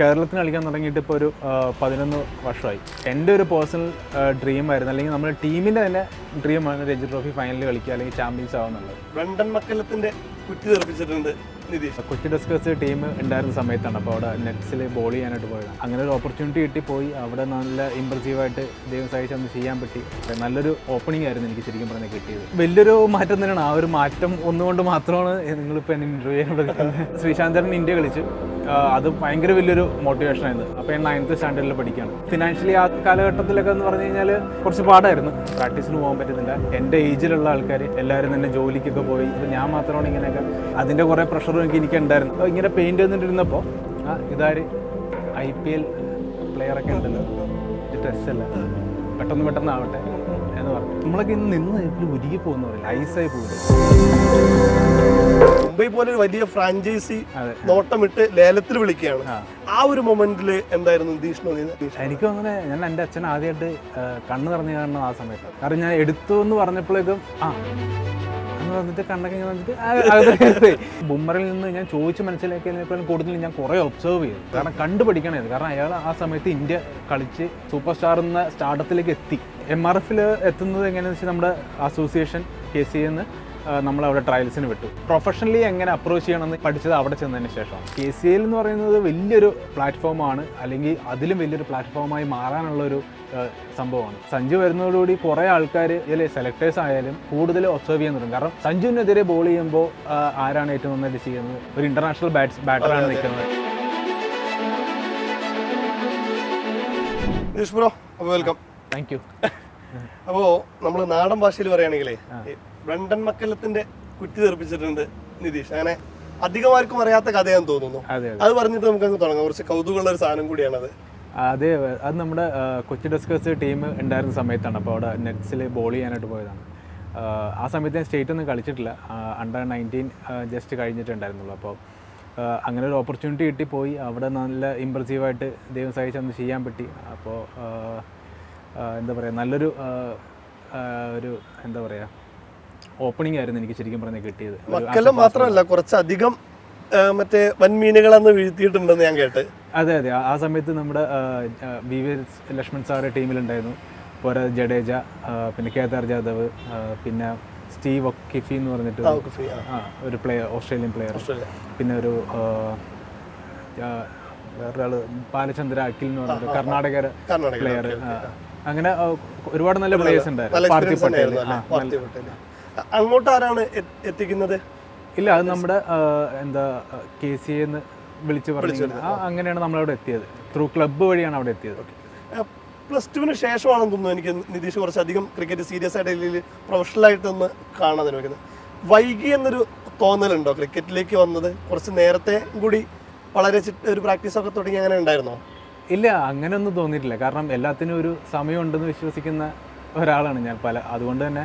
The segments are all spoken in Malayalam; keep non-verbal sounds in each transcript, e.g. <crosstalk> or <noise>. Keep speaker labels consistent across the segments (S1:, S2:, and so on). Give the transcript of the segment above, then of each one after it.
S1: കേരളത്തിന് കളിക്കാൻ തുടങ്ങിയിട്ട് ഇപ്പോൾ ഒരു പതിനൊന്ന് വർഷമായി. എന്റെ ഒരു പേഴ്സണൽ ഡ്രീം ആയിരുന്നു. അല്ലെങ്കിൽ നമ്മുടെ ടീമിന്റെ തന്നെ ഡ്രീമാണ് രഞ്ജി ട്രോഫി ഫൈനലിൽ കളിക്കുക അല്ലെങ്കിൽ ചാമ്പ്യൻസ് ആവുന്നുള്ളത്
S2: ബ്രണ്ടൻ മക്കലത്തിന്റെ കുറ്റി തെറിപ്പിച്ചിട്ടുണ്ട് നിതീഷ്.
S1: കൊച്ചി ഡസ്കേഴ്സ് ടീം ഉണ്ടായിരുന്ന സമയത്താണ്. അപ്പോൾ അവിടെ നെറ്റ്സിൽ ബോൾ ചെയ്യാനായിട്ട് പോയത് അങ്ങനെ ഒരു ഓപ്പർച്യൂണിറ്റി കിട്ടി പോയി അവിടെ നല്ല ഇമ്പ്രസീവായിട്ട് ദൈവം സഹായിച്ച് അന്ന് ചെയ്യാൻ പറ്റി. നല്ലൊരു ഓപ്പണിംഗ് ആയിരുന്നു എനിക്ക് ശരിക്കും പറഞ്ഞാൽ കിട്ടിയത്. വലിയൊരു മാറ്റം തന്നെയാണ്. ആ ഒരു മാറ്റം ഒന്നുകൊണ്ട് മാത്രമാണ് നിങ്ങളിപ്പോൾ എന്നെ ഇന്റർവ്യൂ ശ്രീശാന്തരൻ ഇന്ത്യ കളിച്ചു. അത് ഭയങ്കര വലിയൊരു മോട്ടിവേഷൻ ആയിരുന്നു. അപ്പോൾ ഞാൻ നയൻത്ത് സ്റ്റാൻഡേർഡിൽ പഠിക്കുകയാണ്. ഫിനാൻഷ്യലി ആ കാലഘട്ടത്തിലൊക്കെ എന്ന് പറഞ്ഞു കഴിഞ്ഞാൽ കുറച്ച് പാടായിരുന്നു. പ്രാക്ടീസിന് പോകാൻ പറ്റുന്നില്ല. എന്റെ ഏജിലുള്ള ആൾക്കാർ എല്ലാവരും തന്നെ ജോലിക്കൊക്കെ പോയി. അപ്പോൾ ഞാൻ മാത്രമാണ് ഇങ്ങനെയൊക്കെ അതിന്റെ കുറേ പ്രഷറും എനിക്ക് എനിക്ക് ഉണ്ടായിരുന്നു അപ്പോൾ ഇങ്ങനെ പെയിന്റ് വന്നിട്ടിരുന്നപ്പോൾ ആ ഇതാര്? ഐ പി എൽ പ്ലെയറൊക്കെ ഉണ്ടല്ലോ. ഇത് ടെസ്റ്റ് അല്ല. പെട്ടെന്ന് പെട്ടെന്ന് ആവട്ടെ എന്ന് പറഞ്ഞു. നമ്മളൊക്കെ ഇന്ന് നിന്ന് ഇതിൽ ഉരുകി പോകുന്ന പറയില്ല ഐസായി പോകില്ല
S2: മുംബൈ പോലെ ഒരു വലിയ ഫ്രാഞ്ചൈസി. നോട്ടമിട്ട് ലേലത്തിൽ വിളിക്കുകയാണ്.
S1: ആ.
S2: ഒരു മൊമെന്റിൽ എന്തായിരുന്നു നിതീഷ്.
S1: എനിക്കും അങ്ങനെ ഞാൻ എന്റെ അച്ഛൻ ആദ്യമായിട്ട് കണ്ണ് നിറഞ്ഞു കാണണം ആ സമയത്ത്. കാരണം ഞാൻ എടുത്തു എന്ന് പറഞ്ഞപ്പോഴേക്കും ആ എന്ന് പറഞ്ഞിട്ട് കണ്ണൊക്കെ ഇങ്ങനെ വന്നിട്ട് ബുമ്മറിൽ നിന്ന് ഞാൻ ചോദിച്ച് മനസ്സിലാക്കിയതിനേക്കാളും കൂടുതൽ ഞാൻ കുറേ ഒബ്സർവ് ചെയ്തു. കാരണം കണ്ടു പഠിക്കണത് കാരണം അയാൾ ആ സമയത്ത് ഇന്ത്യ കളിച്ച് സൂപ്പർ സ്റ്റാർ എന്ന സ്റ്റാർട്ടത്തിലേക്ക് എത്തി. എം ആർ എഫിൽ എത്തുന്നത് എങ്ങനെയാണെന്ന് വെച്ചാൽ നമ്മുടെ അസോസിയേഷൻ കെ സി എന്ന് നമ്മൾ അവിടെ ട്രയൽസിന് വിട്ടു. പ്രൊഫഷണലി എങ്ങനെ അപ്രോച്ച് ചെയ്യണമെന്ന് പഠിച്ചത് അവിടെ ചെന്നതിന് ശേഷമാണ്. കെ സി എൽ എന്ന് പറയുന്നത് വലിയൊരു പ്ലാറ്റ്ഫോമാണ് അല്ലെങ്കിൽ അതിലും വലിയൊരു പ്ലാറ്റ്ഫോമായി മാറാനുള്ള ഒരു സംഭവമാണ്. സഞ്ജു വരുന്നതോടുകൂടി കുറേ ആൾക്കാർ ഇതിൽ സെലക്ടേഴ്സ് ആയാലും കൂടുതൽ ഒബ്സർവ് ചെയ്യാൻ തുടങ്ങും. കാരണം സഞ്ജുവിനെതിരെ ബോൾ ചെയ്യുമ്പോൾ ആരാണ് ഏറ്റവും നന്നായിട്ട് ചെയ്യുന്നത്? ഒരു ഇന്റർനാഷണൽ ബാറ്റ്സ് ബാറ്ററാണ് നിൽക്കുന്നത്.
S2: ബ്രോ വെൽക്കം
S1: താങ്ക് യു
S2: അപ്പോൾ നമ്മൾ നാടൻ ഭാഷയിൽ പറയുകയാണെങ്കിലേ ബ്രണ്ടൻ മക്കല്ലത്തിന്റെ കുറ്റി തെറിപ്പിച്ചിട്ടുണ്ട് നിതീഷ്. അങ്ങനെ അധികം ആർക്കും അറിയാത്ത കഥയാന്ന് തോന്നുന്നു.
S1: അതെ
S2: പറഞ്ഞിട്ട് നമുക്ക് അങ്ങ് തുടങ്ങാം. കുറച്ച് കൗതുകമുള്ള ഒരു സാധനം കൂടിയാണ്
S1: അത് അതെ അത് നമ്മുടെ കൊച്ചി ഡിസ്കസ് ടീം ഉണ്ടായിരുന്ന സമയത്താണ്. അപ്പോൾ അവിടെ നെറ്റ്സിൽ ബോൾ ചെയ്യാനായിട്ട് പോയതാണ്. ആ, സമയത്ത് ഞാൻ സ്റ്റേറ്റ് ഒന്നും കളിച്ചിട്ടില്ല. അണ്ടർ നയന്റീൻ ജസ്റ്റ് കഴിഞ്ഞിട്ടുണ്ടായിരുന്നുള്ളൂ. അപ്പോൾ അങ്ങനെ ഒരു ഓപ്പർച്യൂണിറ്റി കിട്ടി പോയി. അവിടെ നല്ല ഇമ്പ്രസീവായിട്ട് ദൈവം സഹിച്ച് അന്ന് ചെയ്യാൻ പറ്റി. അപ്പോൾ എന്താ പറയുക നല്ലൊരു ഒരു എന്താ പറയുക ഓപ്പണിംഗ് ആയിരുന്നു എനിക്ക് ശരിക്കും പറഞ്ഞാൽ കിട്ടിയത്.
S2: മക്കല്ലം മാത്രമല്ല കുറച്ചധികം മറ്റേ വൻമീനുകളെന്ന് വീഴ്ത്തിയിട്ടുണ്ടെന്ന് ഞാൻ കേട്ട്.
S1: അതെ അതെ. ആ- സമയത്ത് നമ്മുടെ വി വി ലക്ഷ്മൺ സാറ് ടീമിലുണ്ടായിരുന്നു. പോരാ ജഡേജ പിന്നെ കേദാർ ജാദവ് പിന്നെ സ്റ്റീവ് ഒക്കിഫി എന്ന് പറഞ്ഞിട്ട് ഒരു- പ്ലെയർ ഓസ്ട്രേലിയൻ പ്ലെയർ പിന്നെ ഒരു വേറൊരാൾ ബാലചന്ദ്ര അഖിൽ എന്ന് പറഞ്ഞിട്ട് കർണാടക പ്ലെയർ അങ്ങനെ ഒരുപാട് നല്ല പ്ലേയേഴ്സ് ഉണ്ടായിരുന്നു പാർത്ഥിവ് പട്ടേൽ
S2: അങ്ങോട്ട് ആരാണ് എത്തിക്കുന്നത്?
S1: ഇല്ല അത് നമ്മുടെ എന്താ കെ സി എന്ന് വിളിച്ച് പറഞ്ഞു ആ അങ്ങനെയാണ് നമ്മളവിടെ എത്തിയത്. ത്രൂ ക്ലബ്ബ് വഴിയാണ് അവിടെ എത്തിയത്.
S2: പ്ലസ് ടുവിന് ശേഷമാണെന്ന് തോന്നുന്നു എനിക്ക് നിതീഷ് കുറച്ചധികം ക്രിക്കറ്റ് സീരിയസ് ആയിട്ട് അല്ലെങ്കിൽ പ്രൊഫഷണലായിട്ടൊന്ന് കാണാൻ നോക്കുന്നത് വൈകി എന്നൊരു തോന്നലുണ്ടോ ക്രിക്കറ്റിലേക്ക് വന്നത്? കുറച്ച് നേരത്തെ കൂടി വളരെ ഒരു പ്രാക്ടീസ് ഒക്കെ തുടങ്ങി അങ്ങനെ ഉണ്ടായിരുന്നോ?
S1: ഇല്ല അങ്ങനെയൊന്നും തോന്നിയിട്ടില്ല. കാരണം എല്ലാത്തിനും ഒരു സമയമുണ്ടെന്ന് വിശ്വസിക്കുന്ന ഒരാളാണ് ഞാൻ. പല അതുകൊണ്ട് തന്നെ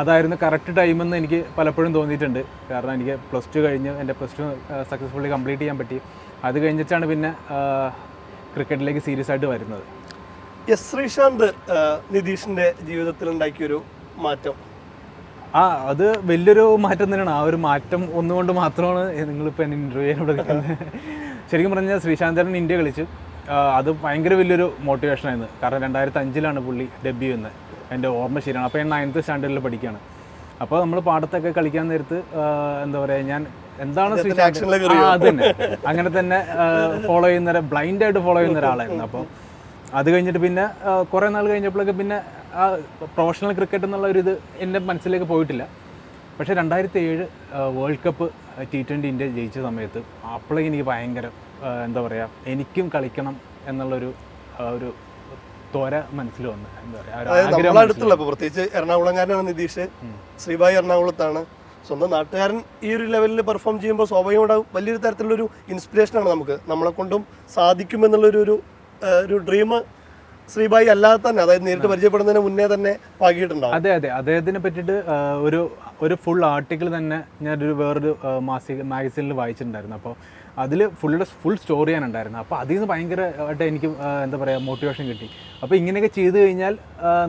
S1: അതായിരുന്നു കറക്റ്റ് ടൈമെന്ന് എനിക്ക് പലപ്പോഴും തോന്നിയിട്ടുണ്ട്. കാരണം എനിക്ക് പ്ലസ് ടു കഴിഞ്ഞ് എന്റെ പ്ലസ് ടു സക്സസ്ഫുള്ളി കംപ്ലീറ്റ് ചെയ്യാൻ പറ്റി. അത് കഴിഞ്ഞിട്ടാണ് പിന്നെ ക്രിക്കറ്റിലേക്ക് സീരിയസ് ആയിട്ട് വരുന്നത്.
S2: എസ് ശ്രീശാന്ത് നിതീഷിന്റെ ജീവിതത്തിൽ ഉണ്ടാക്കിയൊരു മാറ്റം.
S1: ആ അത് വലിയൊരു മാറ്റം തന്നെയാണ്. ആ ഒരു മാറ്റം ഒന്നുകൊണ്ട് മാത്രമാണ് നിങ്ങളിപ്പോൾ എന്നെ ഇന്റർവ്യൂ ചെയ്യാൻ കൊടുക്കുന്നത് ശരിക്കും പറഞ്ഞാൽ ശ്രീശാന്തൻ ഇന്ത്യ കളിച്ചു. അത് ഭയങ്കര വലിയൊരു മോട്ടിവേഷൻ ആയിരുന്നു. കാരണം രണ്ടായിരത്തി അഞ്ചിലാണ് പുള്ളി ഡെബ്യൂ ചെയ്യുന്നത്. എന്റെ ഓർമ്മ ശരിയാണ്. അപ്പോൾ ഞാൻ നയൻത്ത് സ്റ്റാൻഡേർഡിൽ പഠിക്കുകയാണ്. അപ്പോൾ നമ്മൾ പാടത്തൊക്കെ കളിക്കാൻ നേരത്ത് എന്താ പറയുക ഞാൻ എന്താണ് അത് തന്നെ അങ്ങനെ തന്നെ ഫോളോ ചെയ്യുന്ന ബ്ലൈൻഡ് ആയിട്ട് ഫോളോ ചെയ്യുന്ന ഒരാളായിരുന്നു. അപ്പോൾ അത് കഴിഞ്ഞിട്ട് പിന്നെ കുറേ നാൾ കഴിഞ്ഞപ്പോഴൊക്കെ പിന്നെ ആ പ്രൊഫഷണൽ ക്രിക്കറ്റ് എന്നുള്ള ഒരു ഇത് എന്റെ മനസ്സിലേക്ക് പോയിട്ടില്ല. പക്ഷേ രണ്ടായിരത്തി ഏഴ് world cup T twenty India ജയിച്ച സമയത്ത് അപ്പോഴേക്കും എനിക്ക് ഭയങ്കര എന്താ പറയുക എനിക്കും കളിക്കണം എന്നുള്ളൊരു ഒരു ത്വര മനസ്സിൽ വന്നു. എന്താ
S2: അതായത് നമ്മളെ അടുത്തുള്ള ഇപ്പൊ പ്രത്യേകിച്ച് എറണാകുളംകാരനാണ് നിതീഷ് ശ്രീബായി എറണാകുളത്താണ്. സ്വന്തം നാട്ടുകാരൻ ഈ ഒരു ലെവലിൽ പെർഫോം ചെയ്യുമ്പോൾ സ്വാഭാവികമായിട്ട് വലിയൊരു തരത്തിലുള്ളൊരു ഇൻസ്പിറേഷനാണ് നമുക്ക്. നമ്മളെ കൊണ്ടും സാധിക്കുമെന്നുള്ളൊരു ഒരു ഒരു ഡ്രീം ശ്രീബായി അല്ലാതെ തന്നെ അതായത് നേരിട്ട് പരിചയപ്പെടുന്നതിന് മുന്നേ തന്നെ പാകിയിട്ടുണ്ടാവും.
S1: അതെ അതെ. അദ്ദേഹത്തിനെ പറ്റിയിട്ട് ഒരു ഒരു ഫുൾ ആർട്ടിക്കിൾ തന്നെ ഞാനൊരു വേറൊരു മാസിക മാഗസീനിൽ വായിച്ചിട്ടുണ്ടായിരുന്നു. അപ്പോൾ അതിൽ ഫുൾ ഫുൾ സ്റ്റോർ ഉണ്ടായിരുന്നത് അപ്പോൾ അതിൽ നിന്ന് ഭയങ്കരമായിട്ട് എനിക്ക് എന്താ പറയുക മോട്ടിവേഷൻ കിട്ടി. അപ്പോൾ ഇങ്ങനെയൊക്കെ ചെയ്തു കഴിഞ്ഞാൽ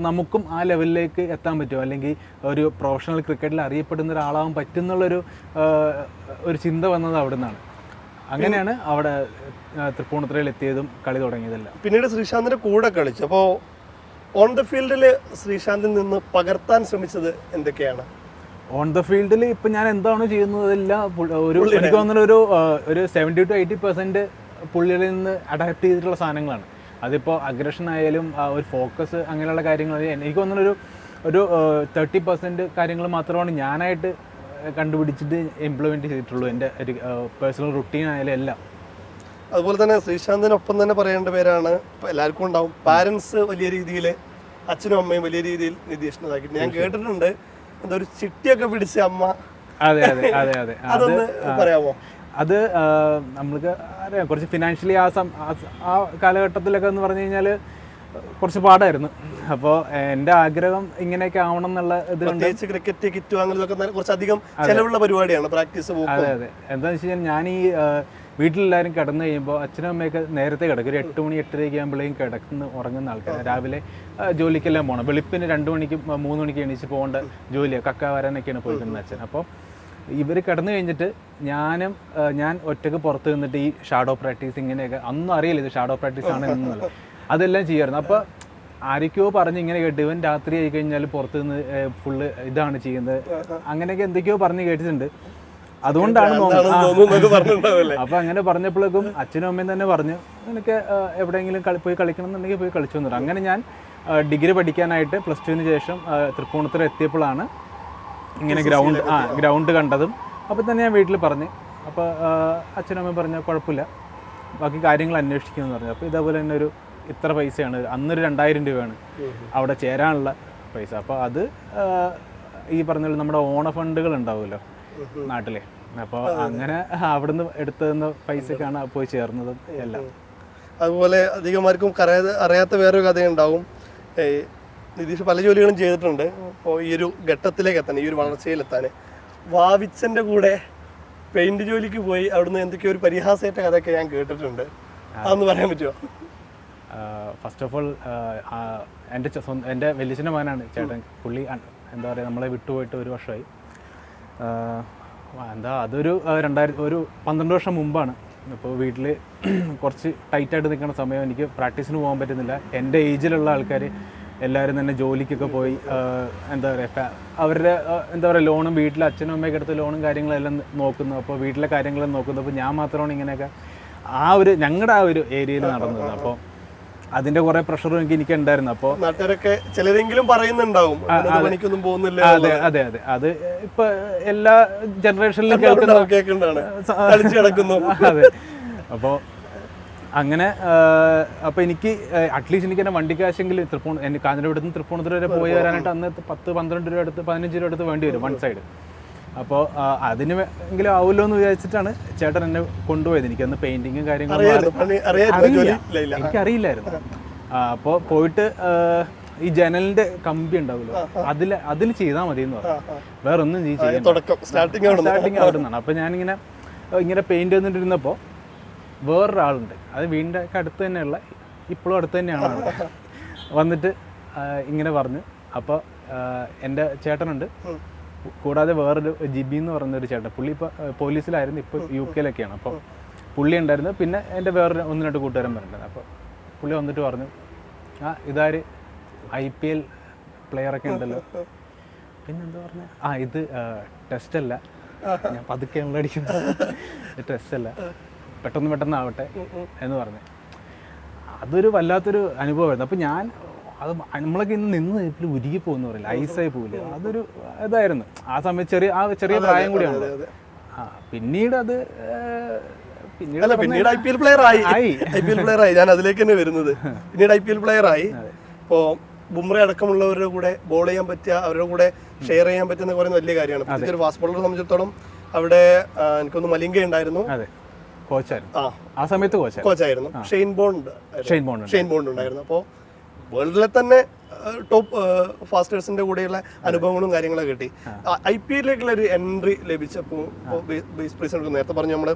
S1: നമുക്കും ആ ലെവലിലേക്ക് എത്താൻ പറ്റും. അല്ലെങ്കിൽ ഒരു പ്രൊഫഷണൽ ക്രിക്കറ്റിൽ അറിയപ്പെടുന്ന ഒരാളാവാൻ പറ്റുന്നുള്ളൊരു ഒരു ചിന്ത വന്നത് അവിടെ നിന്നാണ് അങ്ങനെയാണ് അവിടെ തൃപ്പൂണിത്തുറയിൽ എത്തിയതും കളി തുടങ്ങിയതെല്ലാം.
S2: പിന്നീട് ശ്രീശാന്തിന്റെ കൂടെ കളിച്ചു. അപ്പോൾ ഓൺ ദ ഫീൽഡിൽ ശ്രീശാന്തിൽ നിന്ന് പകർത്താൻ ശ്രമിച്ചത് എന്തൊക്കെയാണ്?
S1: ഓൺ ദ ഫീൽഡിൽ ഇപ്പം ഞാൻ എന്താണ് ചെയ്യുന്നതെല്ലാം ഒരു എനിക്ക് തോന്നുന്ന ഒരു ഒരു സെവന്റി ടു എയ്റ്റി പെർസെന്റ് പുള്ളികളിൽ നിന്ന് അഡാപ്റ്റ് ചെയ്തിട്ടുള്ള സാധനങ്ങളാണ്. അതിപ്പോൾ അഗ്രഷൻ ആയാലും ഒരു ഫോക്കസ് അങ്ങനെയുള്ള കാര്യങ്ങൾ എനിക്ക് തോന്നുന്ന ഒരു ഒരു തേർട്ടി പെർസെന്റ് കാര്യങ്ങൾ മാത്രമാണ് ഞാനായിട്ട് കണ്ടുപിടിച്ചിട്ട് ഇംപ്ലിമെന്റ് ചെയ്തിട്ടുള്ളൂ എന്റെ ഒരു പേഴ്സണൽ റുട്ടീൻ ആയാലും എല്ലാം.
S2: അതുപോലെ തന്നെ ശ്രീശാന്തിനൊപ്പം തന്നെ പറയേണ്ട പേരാണ് ഇപ്പൊ എല്ലാവർക്കും ഉണ്ടാവും. പാരൻസ് വലിയ രീതിയിൽ അച്ഛനും അമ്മയും വലിയ രീതിയിൽ നിതീഷിനെ ഞാൻ കേട്ടിട്ടുണ്ട്. എന്താ ഒരു ചിട്ടിയൊക്കെ പിടിച്ച് അമ്മ.
S1: അതെ അതെ അതെ അതെ. <laughs> അത്
S2: അതൊന്ന് പറയാമോ?
S1: അത് നമ്മൾക്ക് അറിയാം. കുറച്ച് ഫിനാൻഷ്യലി ആ സം ആ കാലഘട്ടത്തിലൊക്കെ എന്ന് പറഞ്ഞു കഴിഞ്ഞാൽ കുറച്ച് പാടായിരുന്നു. അപ്പോൾ എന്റെ ആഗ്രഹം ഇങ്ങനെയൊക്കെ ആവണം എന്നുള്ള ഇത്
S2: പ്രത്യേകിച്ച് ക്രിക്കറ്റ് കിറ്റ് നല്ല- കുറച്ചധികം ചെലവുള്ള പരിപാടിയാണ്. പ്രാക്ടീസ്
S1: അതെ അതെ. എന്താണെന്ന് വെച്ച് കഴിഞ്ഞാൽ ഞാൻ ഈ വീട്ടിലെല്ലാവരും കിടന്നു കഴിയുമ്പോൾ അച്ഛനും അമ്മയൊക്കെ നേരത്തെ കിടക്കും. ഒരു എട്ട് മണി എട്ടരയ്ക്ക് ആകുമ്പോഴേക്കും കിടക്കുന്ന ഉറങ്ങുന്ന ആൾക്കാർ രാവിലെ ജോലിക്കെല്ലാം പോകണം വെളുപ്പിന് രണ്ട് മണിക്ക് മൂന്ന് മണിക്ക് എണീച്ച് പോകേണ്ട ജോലിയാണ് കക്ക വരാനൊക്കെയാണ് പോയിരിക്കുന്നത് അച്ഛൻ. അപ്പോൾ ഇവർ കിടന്നു കഴിഞ്ഞിട്ട് ഞാനും ഞാൻ ഒറ്റയ്ക്ക് പുറത്ത് നിന്നിട്ട് ഈ ഷാഡോ പ്രാക്ടീസ് ഇങ്ങനെയൊക്കെ അന്നും അറിയില്ല ഇത് ഷാഡോ പ്രാക്ടീസ് ആണ് എന്നുള്ളത് അതെല്ലാം ചെയ്യായിരുന്നു. അപ്പോൾ ആരൊക്കെയോ പറഞ്ഞ് ഇങ്ങനെ കേട്ട്. ഇവൻ രാത്രി ആയി കഴിഞ്ഞാൽ പുറത്ത് നിന്ന് ഫുള്ള് ഇതാണ് ചെയ്യുന്നത്. അങ്ങനെയൊക്കെ എന്തൊക്കെയോ പറഞ്ഞ് കേട്ടിട്ടുണ്ട്. അതുകൊണ്ടാണ് അപ്പൊ അങ്ങനെ പറഞ്ഞപ്പോഴേക്കും അച്ഛനും അമ്മയും തന്നെ പറഞ്ഞു നിനക്ക് എവിടെയെങ്കിലും കളി പോയി കളിക്കണം എന്നുണ്ടെങ്കിൽ പോയി കളിച്ചു വന്നിട്ട് അങ്ങനെ ഞാൻ ഡിഗ്രി പഠിക്കാനായിട്ട് പ്ലസ് ടുവിന് ശേഷം തൃപ്പൂണിത്തുറ എത്തിയപ്പോഴാണ് ഇങ്ങനെ ഗ്രൗണ്ട് ആ ഗ്രൗണ്ട് കണ്ടതും. അപ്പം തന്നെ ഞാൻ വീട്ടിൽ പറഞ്ഞു അപ്പോൾ അച്ഛനും അമ്മയും പറഞ്ഞു കുഴപ്പമില്ല. ബാക്കി കാര്യങ്ങൾ അന്വേഷിക്കുമെന്ന് പറഞ്ഞു. അപ്പോൾ ഇതേപോലെ തന്നെ ഒരു ഇത്ര പൈസയാണ്. അന്നൊരു രണ്ടായിരം രൂപയാണ് അവിടെ ചേരാനുള്ള പൈസ. അപ്പോൾ അത് ഈ പറഞ്ഞ നമ്മുടെ ഓണ ഫണ്ടുകൾ ഉണ്ടാവുമല്ലോ. നാട്ടിലെ. അപ്പോൾ അങ്ങനെ അവിടുന്ന് എടുത്തുന്ന പൈസക്കാണ് പോയി ചേർന്നതും എല്ലാം.
S2: അതുപോലെ അധികമാർക്കും ആർക്കും അറിയാത്ത വേറൊരു കഥയുണ്ടാവും. നിതീഷ് പല ജോലികളും ചെയ്തിട്ടുണ്ട്. അപ്പോൾ ഈ ഒരു ഘട്ടത്തിലേക്ക് എത്താൻ ഈ ഒരു വളർച്ചയിലെത്താൻ വാവിച്ചന്റെ കൂടെ പെയിന്റ് ജോലിക്ക് പോയി അവിടുന്ന് എന്തൊക്കെയോ ഒരു പരിഹാസേറ്റ കഥയൊക്കെ ഞാൻ കേട്ടിട്ടുണ്ട്. അതൊന്ന് പറയാൻ പറ്റുമോ
S1: ഫസ്റ്റ് ഓഫ് ഓൾ എന്റെ എന്റെ വലിയച്ഛന്റെ മകനാണ് ചേട്ടൻ. പുള്ളി എന്താ പറയുക നമ്മളെ വിട്ടുപോയിട്ട് ഒരു വർഷമായി. എന്താ അതൊരു രണ്ടായിരത്തി ഒരു പന്ത്രണ്ട് വർഷം മുമ്പാണ്. അപ്പോൾ വീട്ടിൽ <clears throat> കുറച്ച് ടൈറ്റായിട്ട് നിൽക്കുന്ന സമയം എനിക്ക് പ്രാക്ടീസിന് പോകാൻ പറ്റുന്നില്ല. എന്റെ ഏജിലുള്ള ആൾക്കാർ എല്ലാവരും തന്നെ ജോലിക്കൊക്കെ പോയി എന്താ പറയുക അവരുടെ എന്താ പറയുക ലോണും വീട്ടിൽ അച്ഛനും അമ്മയൊക്കെ എടുത്ത് ലോണും കാര്യങ്ങളെല്ലാം നോക്കുന്നു. അപ്പോൾ വീട്ടിലെ കാര്യങ്ങളെല്ലാം നോക്കുന്നു അപ്പോൾ ഞാൻ മാത്രമാണ് ഇങ്ങനെയൊക്കെ ആ ഒരു ഞങ്ങളുടെ ആ ഒരു ഏരിയയിൽ നടന്നത്. അപ്പോൾ അതിന്റെ കുറെ പ്രഷറും എനിക്ക് എനിക്ക് ഉണ്ടായിരുന്നു അപ്പോൾ
S2: നാട്ടുകാരൊക്കെ ചിലരെങ്കിലും പറയുന്നുണ്ടാവും. പണിക്കൊന്നും പോകുന്നില്ല
S1: അതെ അതെ അതെ. അത് ഇപ്പൊ എല്ലാ ജനറേഷനിലും കേൾക്കുന്ന <laughs> അതെ. അപ്പോൾ അങ്ങനെ അപ്പോൾ എനിക്ക് അറ്റ്ലീസ്റ്റ് എനിക്ക് എന്റെ വണ്ടി കാശെങ്കിലും തൃപ്പൂൺ നിന്ന് തൃപ്പൂണിത്തുറ വരെ പോയി വരാനായിട്ട് അന്ന് പത്ത് പന്ത്രണ്ട് രൂപ അടുത്ത് പതിനഞ്ച് രൂപ അടുത്ത് വേണ്ടി വരും വൺ സൈഡ് അപ്പോൾ അതിന് എങ്കിലും ആവുമല്ലോ എന്ന് വിചാരിച്ചിട്ടാണ് ചേട്ടൻ എന്നെ കൊണ്ടുപോയത്. എനിക്ക് അന്ന് പെയിന്റിങ്ങും കാര്യങ്ങളും എനിക്കറിയില്ലായിരുന്നു. അപ്പോൾ പോയിട്ട് ഈ ജനലിന്റെ കമ്പി ഉണ്ടാവുമല്ലോ അതിൽ അതിൽ ചെയ്താൽ മതി എന്ന് പറഞ്ഞു. വേറെ ഒന്നും
S2: സ്റ്റാർട്ടിങ്
S1: അവിടെ നിന്നാണ് അപ്പോൾ ഞാനിങ്ങനെ ഇങ്ങനെ പെയിന്റ് വന്നിട്ടിരുന്നപ്പോൾ വേറൊരാളുണ്ട്. അത് വീടിന്റെ അടുത്ത് തന്നെയുള്ള ഇപ്പോഴും അടുത്ത് തന്നെയാണ് വന്നിട്ട് ഇങ്ങനെ പറഞ്ഞു. അപ്പോൾ എന്റെ ചേട്ടനുണ്ട്. കൂടാതെ വേറൊരു ജിബി എന്ന് പറയുന്ന ഒരു ചേട്ടൻ. പുള്ളി ഇപ്പോൾ പോലീസിലായിരുന്നു ഇപ്പോൾ യു കെയിലൊക്കെയാണ്. അപ്പോൾ പുള്ളി ഉണ്ടായിരുന്നു. പിന്നെ എന്റെ വേറൊരു ഒന്ന് രണ്ട് കൂട്ടുകാരൻ പറഞ്ഞിട്ടുണ്ട്. അപ്പോൾ പുള്ളി വന്നിട്ട് പറഞ്ഞു ആ ഇതാര്? ഐ പി എൽ പ്ലെയറൊക്കെ ഉണ്ടല്ലോ. പിന്നെന്താ പറഞ്ഞ? ആ ഇത് ടെസ്റ്റ് അല്ല ഞാൻ പതുക്കെ അടിക്കുന്നത് ടെസ്റ്റ് അല്ല പെട്ടെന്ന് പെട്ടെന്ന് ആവട്ടെ എന്ന് പറഞ്ഞു. അതൊരു വല്ലാത്തൊരു അനുഭവമായിരുന്നു. അപ്പം ഞാൻ അത് നമ്മളൊക്കെ ഇന്ന് നിന്ന് ഇതിൽ ഉരുകി പോകുന്ന പറയില്ല? ഐസായി പോകില്ല അതൊരു ഇതായിരുന്നു ആ സമയത്ത് ചെറിയ ആ ചെറിയ പ്രായം കൂടിയാണ്. ആ പിന്നീട് അത് പിന്നീട്
S2: പിന്നീട് ഐ പി എൽ പ്ലെയർ ആയി. ഐ പി എൽ പ്ലെയർ ആയി. ഞാൻ അതിലേക്ക് തന്നെ വരുന്നത്. പിന്നീട് ഐ പി എൽ പ്ലെയർ ആയി. ഇപ്പോ ബുംറ അടക്കമുള്ളവരുടെ കൂടെ ബോൾ ചെയ്യാൻ പറ്റുക അവരുടെ കൂടെ ഷെയർ ചെയ്യാൻ പറ്റുന്ന പറയുന്ന വലിയ കാര്യമാണ്. പ്രത്യേകിച്ച് ഒരു ഫാസ്റ്റ് ബോളറെ സംബന്ധിച്ചിടത്തോളം അവിടെ എനിക്കൊന്ന് മലിംഗ ഉണ്ടായിരുന്നു.
S1: കോച്ചായിരുന്നു.
S2: ആ.
S1: സമയത്ത് കോച്ചായിരുന്നു.
S2: കോച്ചായിരുന്നു. Shane Bond
S1: Shane Bond
S2: Shane Bond ഉണ്ടായിരുന്നു. അപ്പോൾ വേൾഡിലെ തന്നെ ടോപ്പ് ഫാസ്റ്റേഴ്സിന്റെ കൂടെയുള്ള അനുഭവങ്ങളും കാര്യങ്ങളൊക്കെ കിട്ടി. ഐ പി എല്ലിലേക്കുള്ള ഒരു എൻട്രി ലഭിച്ചപ്പോൾ ബേസ് പ്രൈസ് നേരത്തെ പറഞ്ഞു നമ്മൾ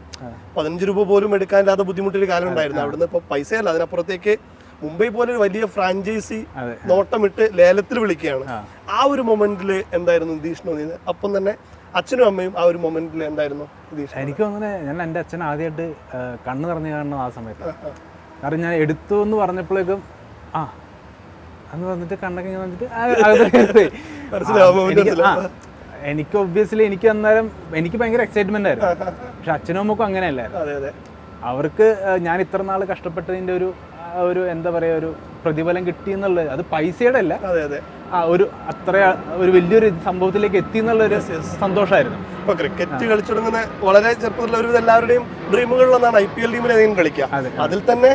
S2: പതിനഞ്ച് രൂപ പോലും എടുക്കാനില്ലാത്ത ബുദ്ധിമുട്ടൊരു കാലം ഉണ്ടായിരുന്നു. അവിടുന്ന് ഇപ്പൊ പൈസയല്ല. അതിനപ്പുറത്തേക്ക് മുംബൈ പോലെ ഒരു വലിയ ഫ്രാഞ്ചൈസി. നോട്ടമിട്ട് ലേലത്തിൽ വിളിക്കുകയാണ്. ആ. ഒരു മൊമെന്റിൽ എന്തായിരുന്നു നിതീഷ് തോന്നിയത് അപ്പം തന്നെ അച്ഛനും അമ്മയും ആ ഒരു മൊമെന്റിൽ എന്തായിരുന്നു
S1: എനിക്കും അങ്ങനെ ഞാൻ എന്റെ അച്ഛൻ ആദ്യമായിട്ട് കണ്ണു നിറഞ്ഞു കാണുന്നത് ആ സമയത്ത്. കാരണം ഞാൻ എടുത്തു എന്ന് പറഞ്ഞപ്പോഴേക്കും ആ എന്ന് വന്നിട്ട് കണ്ണൊക്കെ ഇങ്ങനെ വന്നിട്ട് എനിക്ക് ഒബിയസ്ലി എനിക്ക് ഒബ്വിയസ്ലി എനിക്ക് അന്നേരം എനിക്ക് ഭയങ്കര എക്സൈറ്റ്മെന്റ് ആയിരുന്നു. പക്ഷെ അച്ഛനും അമ്മക്കും അങ്ങനെയല്ലായിരുന്നു അവർക്ക് ഞാൻ ഇത്ര നാൾ കഷ്ടപ്പെട്ടതിന്റെ ഒരു ഒരു എന്താ പറയാ ഒരു പ്രതിഫലം കിട്ടി എന്നുള്ളത് അത് പൈസയുടെ അല്ല. ആ ഒരു അത്ര ഒരു വലിയൊരു സംഭവത്തിലേക്ക് എത്തി എന്നുള്ള ഒരു സന്തോഷമായിരുന്നു
S2: ഇപ്പൊ ക്രിക്കറ്റ് കളിച്ചു തുടങ്ങുന്ന വളരെ ചെറുപ്പത്തിലുള്ള ഒരു എല്ലാവരുടെയും ഡ്രീമുകളിലൊന്നാണ് ഐ പി എൽ ടീമിൽ കളിക്കുക. അതിൽ തന്നെ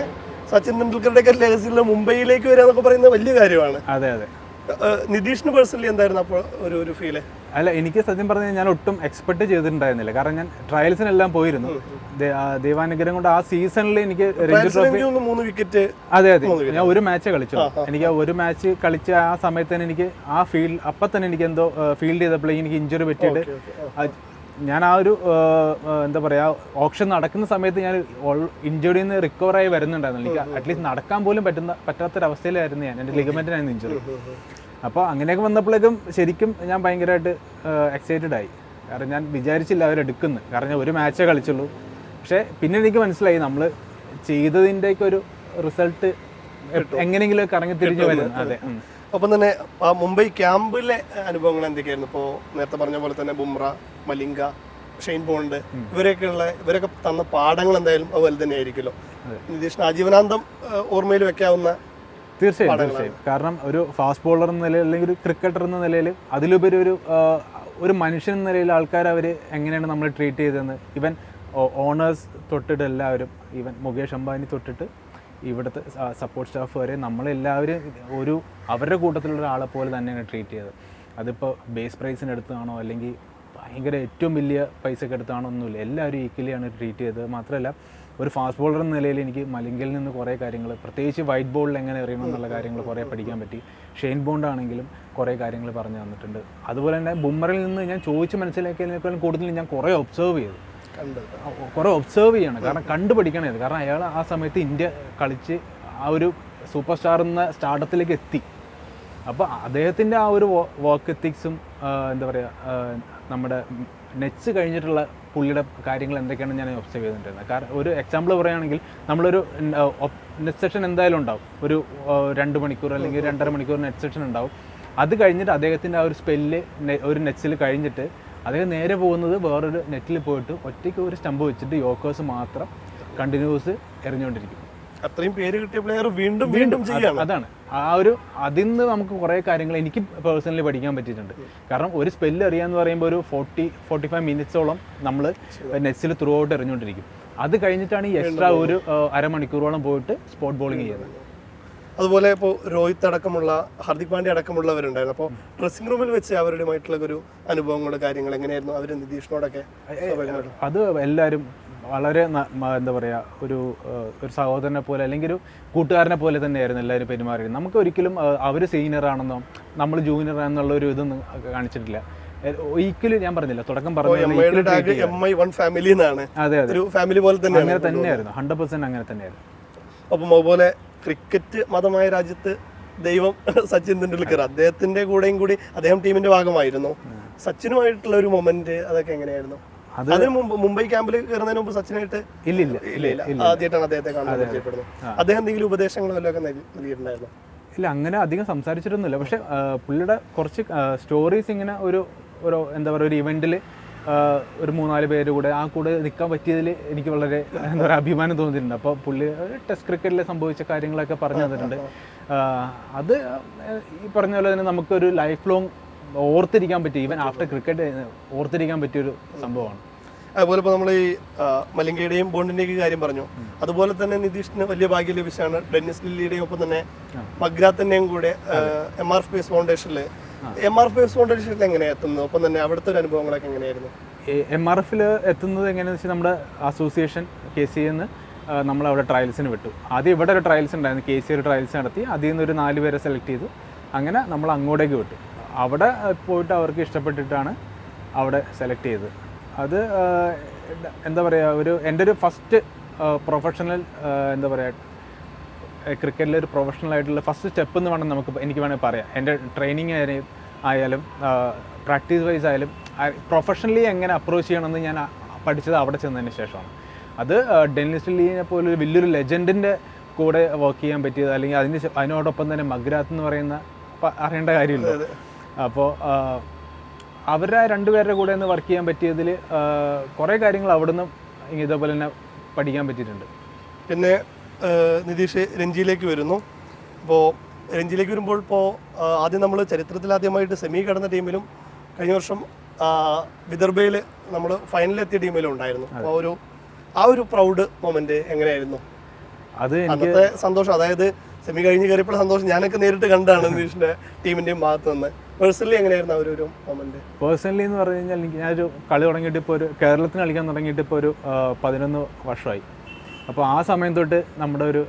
S2: സച്ചിൻ തെണ്ടുൽക്കറുടെ ഒക്കെ ലെഗസിയിൽ മുംബൈയിലേക്ക് വരിക എന്നൊക്കെ പറയുന്നത് വലിയ കാര്യമാണ്.
S1: അതെ അതെ.
S2: നിതീഷിന് പേഴ്സണലി എന്തായിരുന്നു അപ്പോൾ ഒരു ഒരു ഫീൽ
S1: അല്ല എനിക്ക് സത്യം പറഞ്ഞാൽ ഞാൻ ഒട്ടും എക്സ്പെക്ട് ചെയ്തിട്ടുണ്ടായിരുന്നില്ല. കാരണം ഞാൻ ട്രയൽസിനെല്ലാം പോയിരുന്നു. ദൈവാനുഗ്രഹം കൊണ്ട് ആ സീസണിൽ എനിക്ക് രഞ്ജി ട്രോഫി
S2: മൂന്ന് വിക്കറ്റ്
S1: അതെ അതെ. ഞാൻ ഒരു മാച്ച് കളിച്ചു. എനിക്ക് ആ ഒരു മാച്ച് കളിച്ച ആ സമയത്ത് തന്നെ എനിക്ക് ആ ഫീൽഡ് അപ്പം തന്നെ എനിക്ക് എന്തോ ഫീൽഡ് ചെയ്തപ്പോഴേ എനിക്ക് ഇഞ്ചുറി പറ്റിയിട്ട് ഞാൻ ആ ഒരു എന്താ പറയുക ഓപ്ഷൻ നടക്കുന്ന സമയത്ത് ഞാൻ ഇഞ്ചുറിയിൽ നിന്ന് റിക്കവർ ആയി വരുന്നുണ്ടായിരുന്നു. എനിക്ക് അറ്റ്ലീസ്റ്റ് നടക്കാൻ പോലും പറ്റുന്ന പറ്റാത്തൊരവസ്ഥയിലായിരുന്നു ഞാൻ. എന്റെ ലിഗമെന്റിനായിരുന്നു ഇഞ്ചുറി അപ്പോൾ അങ്ങനെയൊക്കെ വന്നപ്പോഴേക്കും ശരിക്കും ഞാൻ ഭയങ്കരമായിട്ട് എക്സൈറ്റഡ് ആയി. കാരണം ഞാൻ വിചാരിച്ചില്ല അവരെടുക്കുന്നു കാരണം ഞാൻ ഒരു മാച്ചേ കളിച്ചുള്ളൂ. പക്ഷേ പിന്നെ എനിക്ക് മനസ്സിലായി നമ്മൾ ചെയ്തതിന്റെയൊക്കെ ഒരു റിസൾട്ട് എങ്ങനെയെങ്കിലും കറങ്ങി തിരിഞ്ഞു വരും. അതെ.
S2: ഒപ്പം തന്നെ ആ മുംബൈ ക്യാമ്പിലെ അനുഭവങ്ങൾ എന്തൊക്കെയായിരുന്നു? ഇപ്പോൾ നേരത്തെ പറഞ്ഞ പോലെ തന്നെ ബുംറ മലിംഗ ഷെയ്ൻ ബോണ്ട് ഇവരെയൊക്കെയുള്ള ഇവരൊക്കെ തന്ന പാഠങ്ങൾ എന്തായാലും അതുപോലെ തന്നെ ആയിരിക്കുമല്ലോ നിതീഷിന് ആജീവനാന്തം ഓർമ്മയിൽ വെക്കാവുന്ന
S1: തീർച്ചയായും തീർച്ചയായും. കാരണം ഒരു ഫാസ്റ്റ് ബോളർ എന്ന നിലയിൽ അല്ലെങ്കിൽ ഒരു ക്രിക്കറ്റർ എന്ന നിലയിൽ അതിലുപരി ഒരു ഒരു മനുഷ്യൻ എന്ന നിലയിൽ ആൾക്കാർ അവർ എങ്ങനെയാണ് നമ്മൾ ട്രീറ്റ് ചെയ്തതെന്ന്. ഇവൻ ഓണേഴ്സ് തൊട്ടിട്ട് എല്ലാവരും ഈവൻ മുകേഷ് അംബാനി തൊട്ടിട്ട് ഇവിടുത്തെ സപ്പോർട്ട് സ്റ്റാഫ് വരെ നമ്മളെല്ലാവരും ഒരു അവരുടെ കൂട്ടത്തിലുള്ള ഒരാളെ പോലെ തന്നെയാണ് ട്രീറ്റ് ചെയ്തത്. അതിപ്പോൾ ബേസ് പ്രൈസിന് എടുത്താണോ അല്ലെങ്കിൽ ഭയങ്കര ഏറ്റവും വലിയ പൈസയ്ക്ക് എടുത്താണോ ഒന്നുമില്ല. എല്ലാവരും ഈക്വലിയാണ് ട്രീറ്റ് ചെയ്തത്. മാത്രമല്ല ഒരു ഫാസ്റ്റ് ബോളർ എന്ന നിലയിൽ എനിക്ക് മലിംഗിൽ നിന്ന് കുറേ കാര്യങ്ങൾ പ്രത്യേകിച്ച് വൈറ്റ് ബോളിൽ എങ്ങനെ എറിയണം എന്നുള്ള കാര്യങ്ങൾ കുറേ പഠിക്കാൻ പറ്റി. ഷെയ്ൻ ബോണ്ട് ആണെങ്കിലും കുറേ കാര്യങ്ങൾ പറഞ്ഞു തന്നിട്ടുണ്ട്. അതുപോലെ തന്നെ ബുമ്മറിൽ നിന്ന് ഞാൻ ചോദിച്ച് മനസ്സിലാക്കിയതിനേക്കാളും കൂടുതൽ ഞാൻ കുറേ ഒബ്സർവ് ചെയ്തു. കുറേ ഒബ്സർവ് ചെയ്യണം. കാരണം കണ്ടുപിടിക്കണേ ഇത്. കാരണം അയാൾ ആ സമയത്ത് ഇന്ത്യ കളിച്ച് ആ ഒരു സൂപ്പർ സ്റ്റാർ എന്ന സ്റ്റാർട്ടത്തിലേക്ക് എത്തി. അപ്പോൾ അദ്ദേഹത്തിന്റെ ആ ഒരു വർക്ക് എത്തിക്സും എന്താ പറയുക നമ്മുടെ നെറ്റ്സ് കഴിഞ്ഞിട്ടുള്ള പുള്ളിയുടെ കാര്യങ്ങൾ എന്തൊക്കെയാണ് ഞാൻ ഒബ്സർവ് ചെയ്തിട്ടുണ്ടായിരുന്നത്. കാരണം ഒരു എക്സാമ്പിൾ പറയുകയാണെങ്കിൽ നമ്മളൊരു നെറ്റ് സെഷൻ എന്തായാലും ഉണ്ടാവും. ഒരു രണ്ട് മണിക്കൂർ അല്ലെങ്കിൽ രണ്ടര മണിക്കൂർ നെറ്റ് സെഷൻ ഉണ്ടാവും. അത് കഴിഞ്ഞിട്ട് അദ്ദേഹത്തിന്റെ ആ ഒരു സ്പെല്ല് ഒരു നെറ്റ്സിൽ കഴിഞ്ഞിട്ട് അദ്ദേഹം നേരെ പോകുന്നത് വേറൊരു നെറ്റിൽ പോയിട്ട് ഒറ്റയ്ക്ക് ഒരു സ്റ്റമ്പ് വെച്ചിട്ട് യോക്കേഴ്സ് മാത്രം കണ്ടിന്യൂസ് എറിഞ്ഞുകൊണ്ടിരിക്കും.
S2: അത്രയും പേര് കിട്ടിയ പ്ലെയർ വീണ്ടും വീണ്ടും ചെയ്യാണ്.
S1: അതാണ്. ആ ഒരു അതിൽ നിന്ന് നമുക്ക് കുറേ കാര്യങ്ങൾ എനിക്ക് പേഴ്സണലി പഠിക്കാൻ പറ്റിയിട്ടുണ്ട്. കാരണം ഒരു സ്പെല്ല് അറിയാന്ന് പറയുമ്പോൾ ഒരു ഫോർട്ടി ഫോർട്ടി ഫൈവ് മിനിറ്റ്സോളം നമ്മൾ നെറ്റ്സിൽ ത്രൂ ഔട്ട് എറിഞ്ഞുകൊണ്ടിരിക്കും. അത് കഴിഞ്ഞിട്ടാണ് ഈ എക്സ്ട്രാ ഒരു അരമണിക്കൂറോളം പോയിട്ട് സ്പോട്ട് ബോളിംഗ് ചെയ്യുന്നത്.
S2: അതുപോലെ ഇപ്പോൾ രോഹിത് അടക്കമുള്ള ഹാർദിക് പാണ്ഡ്യ അടക്കമുള്ളവരുണ്ടായിരുന്നു. അപ്പോൾ ഡ്രസ്സിംഗ് റൂമിൽ വെച്ച് അവരുമായിട്ടുള്ള ഒരു അനുഭവങ്ങളുടെ കാര്യങ്ങൾ എങ്ങനെയായിരുന്നു? അവർ നിതീഷിനോടൊക്കെ
S1: അത് എല്ലാവരും വളരെ എന്താ പറയുക ഒരു ഒരു സഹോദരനെ പോലെ അല്ലെങ്കിൽ ഒരു കൂട്ടുകാരനെ പോലെ തന്നെയായിരുന്നു എല്ലാവരും പെരുമാറിയത്. നമുക്ക് ഒരിക്കലും അവർ സീനിയർ ആണെന്നോ നമ്മൾ ജൂനിയർ ആണെന്നുള്ള ഒരു ഇതൊന്നും കാണിച്ചിട്ടില്ല. ഈക്വലി ഞാൻ പറഞ്ഞില്ല തുടക്കം പറഞ്ഞു അങ്ങനെ തന്നെയായിരുന്നു ഹൺഡ്രഡ് പെർസെന്റ് അങ്ങനെ തന്നെയായിരുന്നു.
S2: അപ്പം അതുപോലെ ക്രിക്കറ്റ് മതമായ രാജ്യത്ത് ദൈവം <laughs> സച്ചിൻ തെണ്ടുൽക്കർ അദ്ദേഹത്തിന്റെ കൂടെയും കൂടി അദ്ദേഹം ടീമിന്റെ ഭാഗമായിരുന്നു. സച്ചിനുമായിട്ടുള്ള ഒരു മൊമെന്റ് അതൊക്കെ എങ്ങനെയായിരുന്നു?
S1: അത്
S2: അതിന് മുമ്പ് മുംബൈ ക്യാമ്പിൽ കയറുന്നതിന് മുമ്പ് സച്ചിനായിട്ട്
S1: ഇല്ല ഇല്ല
S2: ആദ്യമായിട്ടാണ് അദ്ദേഹത്തെ കാണാൻ പരിചയപ്പെടുന്നത്. അദ്ദേഹം എന്തെങ്കിലും ഉപദേശങ്ങളോ വല്ലതൊക്കെ നൽകി- നൽകിയിട്ടുണ്ടായിരുന്നു?
S1: ഇല്ല അങ്ങനെ അധികം സംസാരിച്ചിട്ടൊന്നുമില്ല. പക്ഷെ പുള്ളിയുടെ കുറച്ച് സ്റ്റോറീസ് ഇങ്ങനെ ഒരു ഒരു എന്താ പറയുക ഒരു ഇവന്റിൽ ഒരു മൂന്നാൽ പേര് കൂടെ ആ കൂടെ നിൽക്കാൻ പറ്റിയതിൽ എനിക്ക് വളരെ എന്താ പറയുക അഭിമാനം തോന്നിയിട്ടുണ്ട്. അപ്പോൾ പുള്ളി ടെസ്റ്റ് ക്രിക്കറ്റിൽ സംഭവിച്ച കാര്യങ്ങളൊക്കെ പറഞ്ഞു തന്നിട്ടുണ്ട്. അത് ഈ പറഞ്ഞ പോലെ തന്നെ നമുക്കൊരു ലൈഫ് ലോങ് ഓർത്തിരിക്കാൻ പറ്റി ഈവൻ ആഫ്റ്റർ ക്രിക്കറ്റ് ഓർത്തിരിക്കാൻ പറ്റിയൊരു സംഭവമാണ്.
S2: അതുപോലെ ഇപ്പോൾ നമ്മൾ ഈ മലങ്കയുടെയും മലിംഗയുടെയും ബോണ്ടിന്റെയും കാര്യം പറഞ്ഞു. അതുപോലെ തന്നെ നിതീഷിന് വലിയ ഭാഗ്യം ലഭിച്ചാണ് ഡെന്നിസ് ലില്ലിയുടെയും ഒപ്പം തന്നെ മഗ്രാത്തിന്റെയും കൂടെ എം ആർ സ്പേസ് ഫൗണ്ടേഷനിൽ എം ആർ എഫ് ഫൗണ്ടേഷനിൽ എങ്ങനെയാണ് എത്തുന്നത് തന്നെ അവിടുത്തെ ഒരു അനുഭവങ്ങളൊക്കെ എങ്ങനെയായിരുന്നു?
S1: എം ആർ എഫിൽ എത്തുന്നത് എങ്ങനെയാണെന്ന് വെച്ചാൽ നമ്മുടെ അസോസിയേഷൻ കെ സി എന്ന് നമ്മൾ അവിടെ ട്രയൽസിന് വിട്ടു. ആദ്യം ഇവിടെ ഒരു ട്രയൽസ് ഉണ്ടായിരുന്നു. കെ സി ഒരു ട്രയൽസ് നടത്തി. അതിൽ നിന്ന് ഒരു നാല് പേരെ സെലക്ട് ചെയ്തു. അങ്ങനെ നമ്മൾ അങ്ങോട്ടേക്ക് വിട്ടു. അവിടെ പോയിട്ട് അവർക്ക് ഇഷ്ടപ്പെട്ടിട്ടാണ് അവിടെ സെലക്ട് ചെയ്തത്. അത് എന്താ പറയുക ഒരു എന്റെ ഒരു ഫസ്റ്റ് പ്രൊഫഷണൽ എന്താ പറയുക ക്രിക്കറ്റിലെ ഒരു പ്രൊഫഷണൽ ആയിട്ടുള്ള ഫസ്റ്റ് സ്റ്റെപ്പ് എന്ന് വേണം നമുക്ക് എനിക്ക് വേണമെങ്കിൽ പറയാം. എന്റെ ട്രെയിനിങ് ആയാലും പ്രാക്ടീസ് വൈസ് ആയാലും പ്രൊഫഷണലി എങ്ങനെ അപ്രോച്ച് ചെയ്യണമെന്ന് ഞാൻ പഠിച്ചത് അവിടെ ചെന്നതിന് ശേഷമാണ്. അത് ഡെന്നിസ് ലീനെ പോലെ ഒരു വലിയൊരു ലെജൻഡിന്റെ കൂടെ വർക്ക് ചെയ്യാൻ പറ്റിയത് അല്ലെങ്കിൽ അതിന് അതിനോടൊപ്പം തന്നെ മഗ്രാത്ത് എന്ന് പറയുന്ന അറിയേണ്ട കാര്യമില്ല അപ്പോൾ അവരുടെ രണ്ടുപേരുടെ കൂടെ ഒന്ന് വർക്ക് ചെയ്യാൻ പറ്റിയതിൽ കുറേ കാര്യങ്ങൾ അവിടുന്ന് ഇതേപോലെ തന്നെ പഠിക്കാൻ പറ്റിയിട്ടുണ്ട്.
S2: പിന്നെ നിതീഷ് രഞ്ജിയിലേക്ക് വരുന്നു. അപ്പോൾ രഞ്ജിയിലേക്ക് വരുമ്പോൾ ഇപ്പോൾ ആദ്യം നമ്മൾ ചരിത്രത്തിൽ ആദ്യമായിട്ട് സെമി കടന്ന ടീമിലും കഴിഞ്ഞ വർഷം വിദർഭയിൽ നമ്മൾ ഫൈനലിലെത്തിയ ടീമിലും ഉണ്ടായിരുന്നു. അപ്പോൾ ഒരു ആ ഒരു പ്രൗഡ് മൊമെന്റ് എങ്ങനെയായിരുന്നു?
S1: അത്
S2: അന്നത്തെ സന്തോഷം അതായത് സെമി കഴിഞ്ഞ് കയറിയപ്പോൾ സന്തോഷം ഞാനൊക്കെ നേരിട്ട് കണ്ടാണ് നിതീഷിന്റെ ടീമിന്റെയും ഭാഗത്ത് നിന്ന്. പേഴ്സണലി എങ്ങനെയായിരുന്നു ആ ഒരു മൊമെന്റ്?
S1: പേഴ്സണലി എന്ന് പറഞ്ഞു കഴിഞ്ഞാൽ എനിക്ക് ഞാനൊരു കളി തുടങ്ങിയിട്ട് ഇപ്പോൾ ഒരു കേരളത്തിന് കളിക്കാൻ തുടങ്ങിയിട്ട് ഇപ്പോൾ ഒരു പതിനൊന്ന് വർഷമായി. അപ്പോൾ ആ സമയം തൊട്ട് നമ്മുടെ ഒരു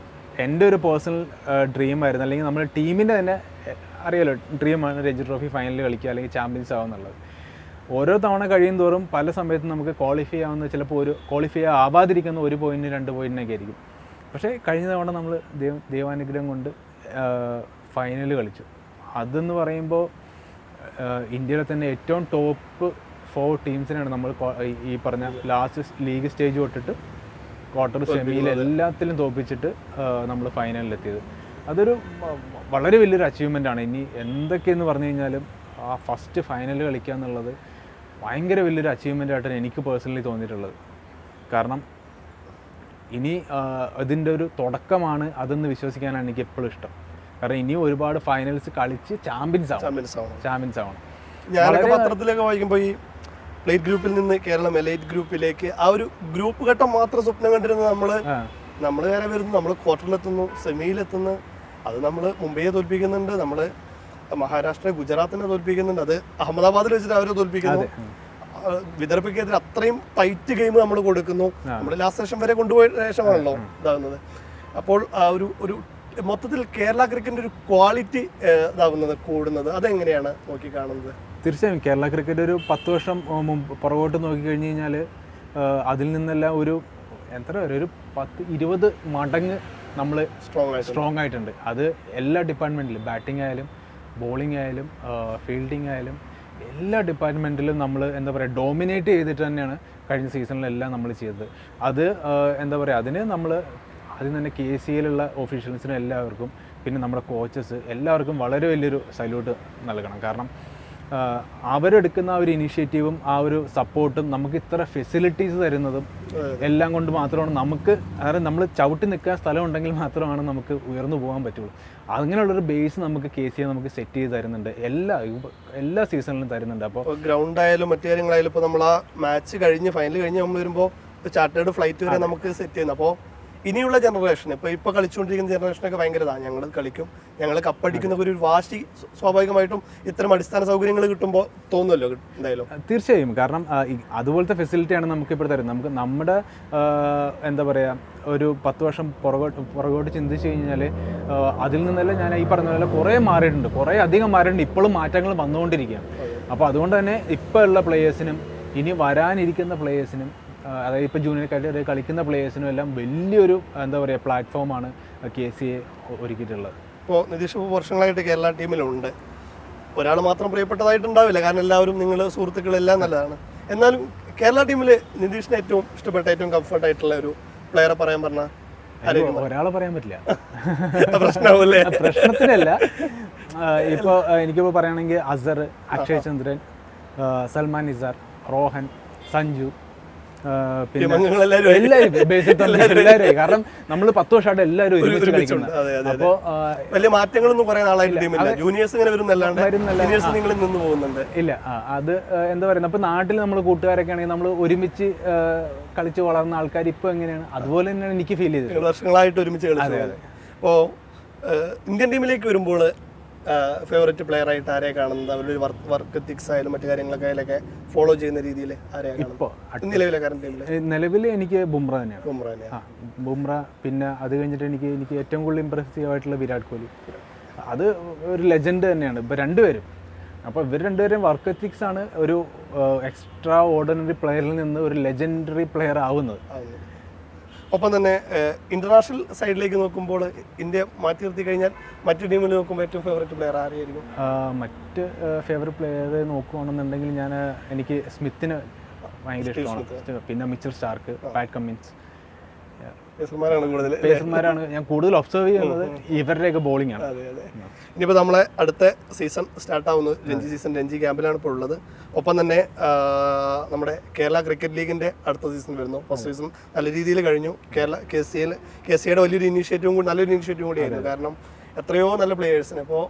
S1: എന്റെ ഒരു പേഴ്സണൽ ഡ്രീം ആയിരുന്നു. അല്ലെങ്കിൽ നമ്മുടെ ടീമിന്റെ തന്നെ അറിയാലോ ഡ്രീമാണ് രഞ്ജി ട്രോഫി ഫൈനലിൽ കളിക്കുക അല്ലെങ്കിൽ ചാമ്പ്യൻസ് ആവുക എന്നുള്ളത്. ഓരോ തവണ കഴിയും തോറും പല സമയത്തും നമുക്ക് ക്വാളിഫൈ ആവുന്ന ചിലപ്പോൾ ഒരു ക്വാളിഫൈ ആവാതിരിക്കുന്ന ഒരു പോയിന്റ് രണ്ട് പോയിന്റിനൊക്കെ ആയിരിക്കും. പക്ഷേ കഴിഞ്ഞ തവണ നമ്മൾ ദൈവ ദൈവാനുഗ്രഹം കൊണ്ട് ഫൈനൽ കളിച്ചു. അതെന്ന് പറയുമ്പോൾ ഇന്ത്യയിലെ തന്നെ ഏറ്റവും ടോപ്പ് ഫോർ ടീംസിനാണ് നമ്മൾ ഈ പറഞ്ഞ ലാസ്റ്റ് ലീഗ് സ്റ്റേജ് തൊട്ടിട്ട് ക്വാർട്ടർ സെമിയിൽ എല്ലാത്തിലും തോൽപ്പിച്ചിട്ട് നമ്മൾ ഫൈനലിലെത്തിയത് അതൊരു വളരെ വലിയൊരു അച്ചീവ്മെന്റ് ആണ്. ഇനി എന്തൊക്കെയെന്ന് പറഞ്ഞു കഴിഞ്ഞാലും ആ ഫസ്റ്റ് ഫൈനൽ കളിക്കുക എന്നുള്ളത് ഭയങ്കര വലിയൊരു അച്ചീവ്മെന്റ് ആയിട്ടാണ് എനിക്ക് പേഴ്സണലി തോന്നിയിട്ടുള്ളത്. കാരണം ഇനി അതിന്റെ ഒരു തുടക്കമാണ് അതെന്ന് വിശ്വസിക്കാനാണ് എനിക്ക് എപ്പോഴും ഇഷ്ടം. കാരണം ഇനി ഒരുപാട് ഫൈനൽസ് കളിച്ച് ചാമ്പ്യൻസ് ആവും
S2: ചാമ്പ്യൻസ് ആവണം.
S1: ചാമ്പ്യൻസ് ആവണം.
S2: ഞാനൊക്കെ പത്രത്തിലൊക്കെ വായിക്കുമ്പോൾ ഈ പ്ലേറ്റ് ഗ്രൂപ്പിൽ നിന്ന് കേരളം എലൈറ്റ് ഗ്രൂപ്പിലേക്ക് ആ ഒരു ഗ്രൂപ്പ് ഘട്ടം മാത്രം സ്വപ്നം കണ്ടിരുന്നത്
S1: നമ്മൾ
S2: നമ്മൾ വേറെ വരുന്നു നമ്മൾ ക്വാർട്ടറിലെത്തുന്നു സെമിയിലെത്തുന്നു അത് നമ്മൾ മുംബൈയെ തോൽപ്പിക്കുന്നുണ്ട് നമ്മൾ മഹാരാഷ്ട്ര ഗുജറാത്തിനെ തോൽപ്പിക്കുന്നുണ്ട് അത് അഹമ്മദാബാദിൽ വെച്ചിട്ട് അവരെ തോൽപ്പിക്കുന്നു. വിദർഭക്കെതിരെ അത്രയും ടൈറ്റ് ഗെയിം നമ്മൾ കൊടുക്കുന്നു. നമ്മൾ ലാസ്റ്റ് സെഷൻ വരെ കൊണ്ടുപോയ ശേഷമാണല്ലോ ഇതാകുന്നത്. അപ്പോൾ ആ ഒരു ഒരു മൊത്തത്തിൽ കേരള ക്രിക്കറ്റിന്റെ ഒരു ക്വാളിറ്റി ഇതാവുന്നത് കൂടുന്നത്. അതെങ്ങനെയാണ് നോക്കി കാണുന്നത്?
S1: തീർച്ചയായും കേരള ക്രിക്കറ്റ് ഒരു പത്ത് വർഷം മുമ്പ് പുറകോട്ട് നോക്കിക്കഴിഞ്ഞ് കഴിഞ്ഞാൽ അതിൽ നിന്നെല്ലാം ഒരു എത്ര ഒരു ഒരു പത്ത് ഇരുപത് മടങ്ങ് നമ്മൾ
S2: സ്ട്രോങ്
S1: സ്ട്രോങ് ആയിട്ടുണ്ട്. അത് എല്ലാ ഡിപ്പാർട്ട്മെന്റിലും ബാറ്റിംഗ് ആയാലും ബോളിംഗ് ആയാലും ഫീൽഡിംഗ് ആയാലും എല്ലാ ഡിപ്പാർട്ട്മെന്റിലും നമ്മൾ എന്താ പറയുക ഡോമിനേറ്റ് ചെയ്തിട്ട് തന്നെയാണ് കഴിഞ്ഞ സീസണിലെല്ലാം നമ്മൾ ചെയ്തത്. അത് എന്താ പറയുക അതിന് നമ്മൾ അതിൽ തന്നെ കെ സി എല്ലുള്ള ഒഫീഷ്യൽസിനും എല്ലാവർക്കും പിന്നെ നമ്മുടെ കോച്ചസ് എല്ലാവർക്കും വളരെ വലിയൊരു സല്യൂട്ട് നൽകണം. കാരണം അവരെടുക്കുന്ന ആ ഒരു ഇനിഷ്യേറ്റീവും ആ ഒരു സപ്പോർട്ടും നമുക്ക് ഇത്ര ഫെസിലിറ്റീസ് തരുന്നതും എല്ലാം കൊണ്ട് മാത്രമാണ് നമുക്ക് അതായത് നമ്മൾ ചവിട്ടി നിൽക്കാൻ സ്ഥലം ഉണ്ടെങ്കിൽ മാത്രമാണ് നമുക്ക് ഉയർന്നു പോകാൻ പറ്റുള്ളൂ. അങ്ങനെയുള്ളൊരു ബേസ് നമുക്ക് കെ സി നമുക്ക് സെറ്റ് ചെയ്ത് തരുന്നുണ്ട്. എല്ലാ എല്ലാ സീസണിലും തരുന്നുണ്ട്. അപ്പോൾ
S2: ഗ്രൗണ്ട് ആയാലും മറ്റു കാര്യങ്ങളായാലും ഇപ്പോൾ നമ്മൾ ആ മാച്ച് കഴിഞ്ഞ് ഫൈനൽ കഴിഞ്ഞ് നമ്മൾ വരുമ്പോൾ ചാർട്ടേഡ് ഫ്ലൈറ്റ് വരെ നമുക്ക് സെറ്റ് ചെയ്യുന്നു. അപ്പോൾ ഇനിയുള്ള ജനറേഷൻ ഇപ്പോൾ ഇപ്പോൾ കളിച്ചുകൊണ്ടിരിക്കുന്ന ജനറേഷനൊക്കെ ഭയങ്കര ഇതാണ് ഞങ്ങൾ കളിക്കും. ഞങ്ങൾ കപ്പടിക്കുന്ന ഒരു വാശി സ്വാഭാവികമായിട്ടും ഇത്തരം അടിസ്ഥാന സൗകര്യങ്ങൾ കിട്ടുമ്പോൾ തോന്നുമല്ലോ എന്തായാലും.
S1: തീർച്ചയായും. കാരണം അതുപോലത്തെ ഫെസിലിറ്റിയാണ് നമുക്ക് ഇപ്പോൾ തരുന്നത്. നമുക്ക് നമ്മുടെ എന്താ പറയുക ഒരു പത്ത് വർഷം പുറകോട്ട് പുറകോട്ട് ചിന്തിച്ച് കഴിഞ്ഞാൽ അതിൽ നിന്നെല്ലാം ഞാൻ ഈ പറഞ്ഞ പോലെ കുറേ മാറിയിട്ടുണ്ട്. കുറേ അധികം മാറിയിട്ടുണ്ട്. ഇപ്പോഴും മാറ്റങ്ങൾ വന്നുകൊണ്ടിരിക്കുകയാണ്. അപ്പോൾ അതുകൊണ്ട് തന്നെ ഇപ്പോൾ ഉള്ള പ്ലേയേഴ്സിനും ഇനി വരാനിരിക്കുന്ന പ്ലേയേഴ്സിനും അതായത് ഇപ്പോൾ ജൂനിയർ കളി കളിക്കുന്ന പ്ലേയേഴ്സിനും എല്ലാം വലിയൊരു എന്താ പറയുക പ്ലാറ്റ്ഫോമാണ് കെ സി എ ഒരുക്കിയിട്ടുള്ളത്.
S2: ഇപ്പോൾ നിതീഷ് ഇപ്പോൾ വർഷങ്ങളായിട്ട് കേരള ടീമിലുണ്ട്. ഒരാൾ മാത്രം പ്രിയപ്പെട്ടതായിട്ടുണ്ടാവില്ല. കാരണം എല്ലാവരും നിങ്ങൾ സുഹൃത്തുക്കളെല്ലാം നല്ലതാണ്. എന്നാലും കേരള ടീമിൽ നിതീഷിന് ഏറ്റവും ഇഷ്ടപ്പെട്ട ഏറ്റവും കംഫർട്ട് ആയിട്ടുള്ള ഒരു പ്ലെയറെ പറയാൻ പറഞ്ഞാൽ
S1: ഒരാളെ പറയാൻ പറ്റില്ല. <laughs>
S2: പ്രശ്നമാവില്ലേ
S1: പ്രശ്നത്തിനല്ല <laughs> ഇപ്പോൾ എനിക്കിപ്പോൾ പറയുകയാണെങ്കിൽ അസർ അക്ഷയ് ചന്ദ്രൻ സൽമാൻ നിസാർ റോഹൻ സഞ്ജു എല്ലാവരും ബേസിൽ <laughs> തന്നെ എല്ലാവരും കാരണം നമ്മൾ പത്ത് വർഷമായിട്ട് എല്ലാവരും ഒരുമിച്ച് കളിക്കുന്നത് അപ്പോൾ
S2: വലിയ മാറ്റങ്ങളൊന്നും നാളായിട്ട് ടീമില്ല. ജൂനിയേഴ്സ് ഇങ്ങനെ വരുന്നല്ലാണ്ട് സീനിയേഴ്സ് നിങ്ങൾ നിന്ന് പോകുന്നുണ്ട്.
S1: ഇല്ല അത് എന്താ പറയുക അപ്പോൾ നാട്ടിൽ നമ്മൾ കൂട്ടുകാരൊക്കെ ആണെങ്കിൽ നമ്മൾ ഒരുമിച്ച് കളിച്ചു വളർന്ന ആൾക്കാർ ഇപ്പോൾ എങ്ങനെയാണ്? അതുപോലെ തന്നെയാണ് എനിക്ക് ഫീൽ ചെയ്തത്
S2: വർഷങ്ങളായിട്ട് ഒരുമിച്ച് കളിച്ചത് അപ്പോൾ ഇന്ത്യൻ ടീമിലേക്ക് വരുമ്പോൾ ഫേവററ്റ് പ്ലെയർ ആയിട്ട് ആരെ കാണുന്നത്? അവരുടെ ഒരു വർക്ക് വർക്ക് എത്തിക്സ് ആയാലും മറ്റു കാര്യങ്ങളൊക്കെ അതിലൊക്കെ ഫോളോ ചെയ്യുന്ന രീതിയിൽ ആരെയാണ്
S1: ഇപ്പോൾ
S2: നിലവിലെ
S1: നിലവിൽ എനിക്ക് ബുംറ തന്നെയാണ്.
S2: ബുംറ തന്നെയാണ്
S1: ബുംറ പിന്നെ അത് കഴിഞ്ഞിട്ട് എനിക്ക് എനിക്ക് ഏറ്റവും കൂടുതൽ ഇമ്പ്രസീവ് ആയിട്ടുള്ള വിരാട് കോഹ്ലി. അത് ഒരു ലെജൻഡ് തന്നെയാണ് ഇപ്പോൾ രണ്ടുപേരും. അപ്പോൾ ഇവർ രണ്ടുപേരും വർക്ക് എത്തിക്സ് ആണ് ഒരു എക്സ്ട്രാ ഓർഡിനറി പ്ലെയറിൽ നിന്ന് ഒരു ലെജൻഡറി പ്ലെയർ ആവുന്നത്.
S2: ഒപ്പം തന്നെ ഇന്റർനാഷണൽ സൈഡിലേക്ക് നോക്കുമ്പോൾ ഇന്ത്യ മാറ്റി നിർത്തി കഴിഞ്ഞാൽ മറ്റു ടീമിൽ നോക്കുമ്പോൾ ഏറ്റവും ഫേവറേറ്റ് പ്ലെയർ ആരെയായിരിക്കും
S1: മറ്റ് ഫേവററ്റ് പ്ലെയർ നോക്കുകയാണെന്നുണ്ടെങ്കിൽ ഞാൻ എനിക്ക് സ്മിത്തിന് ഭയങ്കര ഇഷ്ടമാണ്. പിന്നെ മിച്ചർ സ്റ്റാർക്ക് പാറ്റ് കമ്മിൻസ്.
S2: പേസർമാരാണ്
S1: ഞാൻ കൂടുതൽ ഒബ്സർവ് ചെയ്യുന്നത് ഇവരുടെയൊക്കെ ബോളിംഗ് ആണ്.
S2: ഇനിയിപ്പോൾ നമ്മളെ അടുത്ത സീസൺ സ്റ്റാർട്ട് ആവുന്നത് രഞ്ജി സീസൺ രഞ്ജി ക്യാമ്പിലാണ് ഇപ്പോൾ ഉള്ളത്. ഒപ്പം തന്നെ നമ്മുടെ കേരള ക്രിക്കറ്റ് ലീഗിന്റെ അടുത്ത സീസൺ വരുന്നു. ഫസ്റ്റ് സീസൺ നല്ല രീതിയിൽ കഴിഞ്ഞു. Kerala K C L K C എയുടെ വലിയൊരു ഇനീഷ്യേറ്റീവും കൂടി നല്ലൊരു ഇനീഷ്യേറ്റീവും കൂടിയായിരുന്നു കാരണം എത്രയോ നല്ല പ്ലേയേഴ്സിന് ഇപ്പോൾ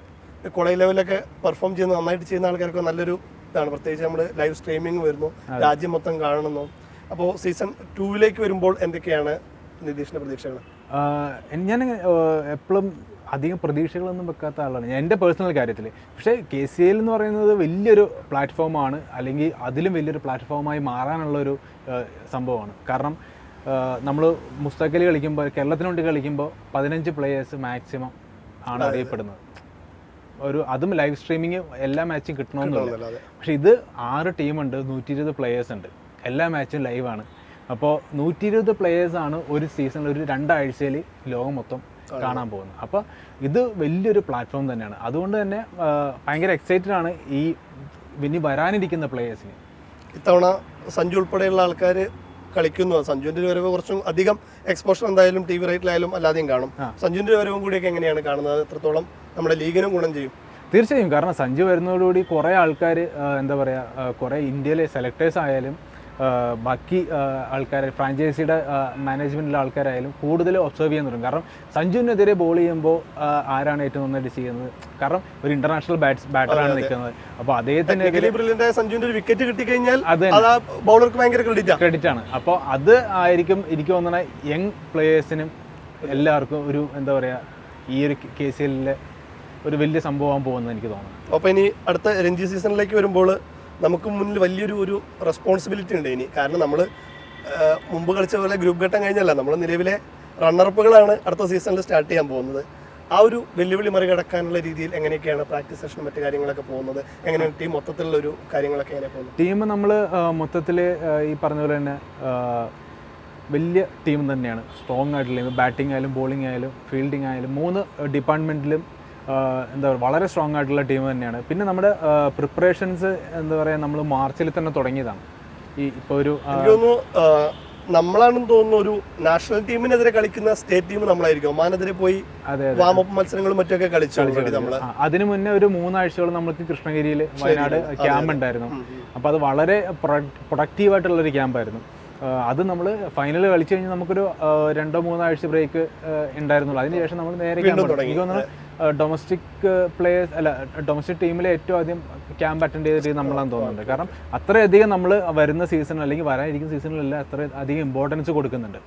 S2: കോളേജ് ലെവലൊക്കെ പെർഫോം ചെയ്യുന്ന നന്നായിട്ട് ചെയ്യുന്ന ആൾക്കാർക്ക് നല്ലൊരു ഇതാണ്. പ്രത്യേകിച്ച് നമ്മൾ ലൈവ് സ്ട്രീമിംഗ് വരുന്നു. രാജ്യം മൊത്തം കാണുന്നു. അപ്പോൾ സീസൺ ടൂവിലേക്ക് വരുമ്പോൾ എന്തൊക്കെയാണ് നിതീഷിന്റെ പ്രതീക്ഷകൾ
S1: ഞാൻ എപ്പോഴും അധികം പ്രതീക്ഷകളൊന്നും വെക്കാത്ത ആളാണ്. എന്റെ പേഴ്സണൽ കാര്യത്തിൽ പക്ഷേ കെ സി എൽ എന്ന് പറയുന്നത് വലിയൊരു പ്ലാറ്റ്ഫോമാണ്. അല്ലെങ്കിൽ അതിലും വലിയൊരു പ്ലാറ്റ്ഫോമായി മാറാനുള്ളൊരു സംഭവമാണ്. കാരണം നമ്മൾ മുസ്തഖലി കളിക്കുമ്പോൾ കേരളത്തിനുണ്ട് വേണ്ടി കളിക്കുമ്പോൾ പതിനഞ്ച് പ്ലേയേഴ്സ് മാക്സിമം ആണ് അറിയപ്പെടുന്നത്. ഒരു അതും ലൈവ് സ്ട്രീമിങ് എല്ലാ മാച്ചും കിട്ടണമെന്നില്ല. പക്ഷെ ഇത് ആറ് ടീമുണ്ട് നൂറ്റി ഇരുപത് പ്ലേയേഴ്സ് ഉണ്ട്. എല്ലാ മാച്ചും ലൈവാണ് അപ്പോൾ നൂറ്റി ഇരുപത് പ്ലേയേഴ്സാണ് ഒരു സീസണിൽ ഒരു രണ്ടാഴ്ചയിൽ ലോകം മൊത്തം കാണാൻ പോകുന്നത്. അപ്പോൾ ഇത് വലിയൊരു പ്ലാറ്റ്ഫോം തന്നെയാണ്. അതുകൊണ്ട് തന്നെ ഭയങ്കര എക്സൈറ്റഡ് ആണ് ഈ ഇനി വരാനിരിക്കുന്ന പ്ലേയേഴ്സിന്
S2: ഇത്തവണ സഞ്ജു ഉൾപ്പെടെയുള്ള ആൾക്കാർ കളിക്കുന്നു. സഞ്ജുവിന്റെ വരവ് കുറച്ചും അധികം എക്സ്പോഷർ എന്തായാലും ടി വി റൈറ്റിലായാലും അല്ലാതെയും കാണും. സഞ്ജുവിന്റെ വരവും കൂടിയൊക്കെ എങ്ങനെയാണ് കാണുന്നത്? എത്രത്തോളം നമ്മുടെ ലീഗിനും ഗുണം ചെയ്യും?
S1: തീർച്ചയായും. കാരണം സഞ്ജു വരുന്നതോടുകൂടി കുറേ ആൾക്കാർ എന്താ പറയുക കുറേ ഇന്ത്യയിലെ സെലക്ടേഴ്സ് ആയാലും ബാക്കി ആൾക്കാരെ ഫ്രാഞ്ചൈസിയുടെ മാനേജ്മെന്റിലെ ആൾക്കാരായാലും കൂടുതൽ ഒബ്സർവ് ചെയ്യാൻ തുടങ്ങും. കാരണം സഞ്ജുവിനെതിരെ ബോൾ ചെയ്യുമ്പോൾ ആരാണ് ഏറ്റവും നന്നായിട്ട് ചെയ്യുന്നത്? കാരണം ഒരു ഇന്റർനാഷണൽ ബാറ്റ്സ് ബാറ്ററാണ് നിൽക്കുന്നത്. അപ്പോൾ
S2: അദ്ദേഹത്തിന്റെ സഞ്ജുവിന്റെ സഞ്ജുവിന്റെ ഒരു വിക്കറ്റ് കിട്ടിക്കഴിഞ്ഞാൽ ബൗളർക്ക് ഭയങ്കര ക്രെഡിറ്റ് ആണ്
S1: ക്രെഡിറ്റ് ആണ്. അപ്പോൾ അത് ആയിരിക്കും എനിക്ക് തോന്നുന്ന യങ് പ്ലേയേഴ്സിനും എല്ലാവർക്കും ഒരു എന്താ പറയുക ഈ ഒരു കെ സി എല്ലിലെ ഒരു വലിയ സംഭവമാകാൻ പോകുന്നത് എനിക്ക് തോന്നുന്നു.
S2: അപ്പോൾ ഇനി അടുത്ത രഞ്ജി സീസണിലേക്ക് വരുമ്പോൾ നമുക്ക് മുന്നിൽ വലിയൊരു ഒരു റെസ്പോൺസിബിലിറ്റി ഉണ്ട് ഇനി. കാരണം നമ്മൾ മുമ്പ് കളിച്ച പോലെ ഗ്രൂപ്പ് ഘട്ടം കഴിഞ്ഞല്ല. നമ്മൾ നിലവിലെ റണ്ണറപ്പുകളാണ് അടുത്ത സീസണിൽ സ്റ്റാർട്ട് ചെയ്യാൻ പോകുന്നത്. ആ ഒരു വെല്ലുവിളി മറികടക്കാനുള്ള രീതിയിൽ എങ്ങനെയൊക്കെയാണ് പ്രാക്ടീസ് സെഷനും മറ്റു കാര്യങ്ങളൊക്കെ പോകുന്നത്? എങ്ങനെയാണ് ടീം മൊത്തത്തിലുള്ള ഒരു കാര്യങ്ങളൊക്കെ എങ്ങനെ പോകുന്നത്?
S1: ടീം നമ്മൾ മൊത്തത്തിൽ ഈ പറഞ്ഞ പോലെ തന്നെ വലിയ ടീം തന്നെയാണ്. സ്ട്രോങ് ആയിട്ടുള്ള ബാറ്റിംഗ് ആയാലും ബോളിംഗ് ആയാലും ഫീൽഡിംഗ് ആയാലും മൂന്ന് ഡിപ്പാർട്ട്മെന്റിലും എന്താ പറയുക വളരെ സ്ട്രോങ് ആയിട്ടുള്ള ടീം തന്നെയാണ്. പിന്നെ നമ്മുടെ പ്രിപ്പറേഷൻസ് എന്താ പറയുക നമ്മൾ മാർച്ചിൽ തന്നെ തുടങ്ങിയതാണ്. ഈ ഇപ്പോൾ ഒരു
S2: നമ്മളാണെന്ന് തോന്നുന്നു ഒരു നാഷണൽ ടീമിനെതിരെ കളിക്കുന്ന സ്റ്റേറ്റ് ടീം നമ്മളായിരിക്കും. ഒമാനെതിരെ പോയി വാമപ്പ് മത്സരങ്ങളും മറ്റൊക്കെ കളിച്ചു
S1: അതിനു മുന്നേ ഒരു മൂന്നാഴ്ചകൾ നമ്മൾക്ക് കൃഷ്ണഗിരിയിൽ വയനാട് ക്യാമ്പ് ഉണ്ടായിരുന്നു. അപ്പോൾ അത് വളരെ പ്രൊഡക്റ്റീവ് ആയിട്ടുള്ള ഒരു ക്യാമ്പായിരുന്നു അത് നമ്മൾ ഫൈനൽ കളിച്ചു കഴിഞ്ഞാൽ നമുക്കൊരു രണ്ടോ മൂന്നാഴ്ച ബ്രേക്ക് ഉണ്ടായിരുന്നുള്ളൂ. അതിനുശേഷം നമ്മൾ നേരെ ക്യാമ്പ് എനിക്ക് തോന്നുന്നു ഡൊമസ്റ്റിക് പ്ലേയേഴ്സ് അല്ല ഡൊമസ്റ്റിക് ടീമിലെ ഏറ്റവും ആദ്യം ക്യാമ്പ് അറ്റൻഡ് ചെയ്ത രീതി നമ്മളാന്ന് തോന്നുന്നുണ്ട്. കാരണം അത്രയധികം നമ്മൾ വരുന്ന സീസൺ അല്ലെങ്കിൽ വരാനിരിക്കുന്ന സീസണിലെല്ലാം അത്ര അധികം ഇമ്പോർട്ടൻസ് കൊടുക്കുന്നുണ്ട്.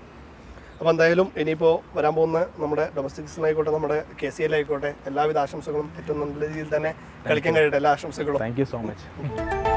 S2: അപ്പോൾ എന്തായാലും ഇനിയിപ്പോൾ വരാൻ പോകുന്ന നമ്മുടെ ഡൊമസ്റ്റിക് സീസൺ ആയിക്കോട്ടെ നമ്മുടെ കെ സി എൽ ആയിക്കോട്ടെ എല്ലാവിധ ആശംസകളും ഏറ്റവും നല്ല രീതിയിൽ തന്നെ കളിക്കാൻ കഴിയട്ടെ എല്ലാ ആശംസകളും.
S1: Thank you so much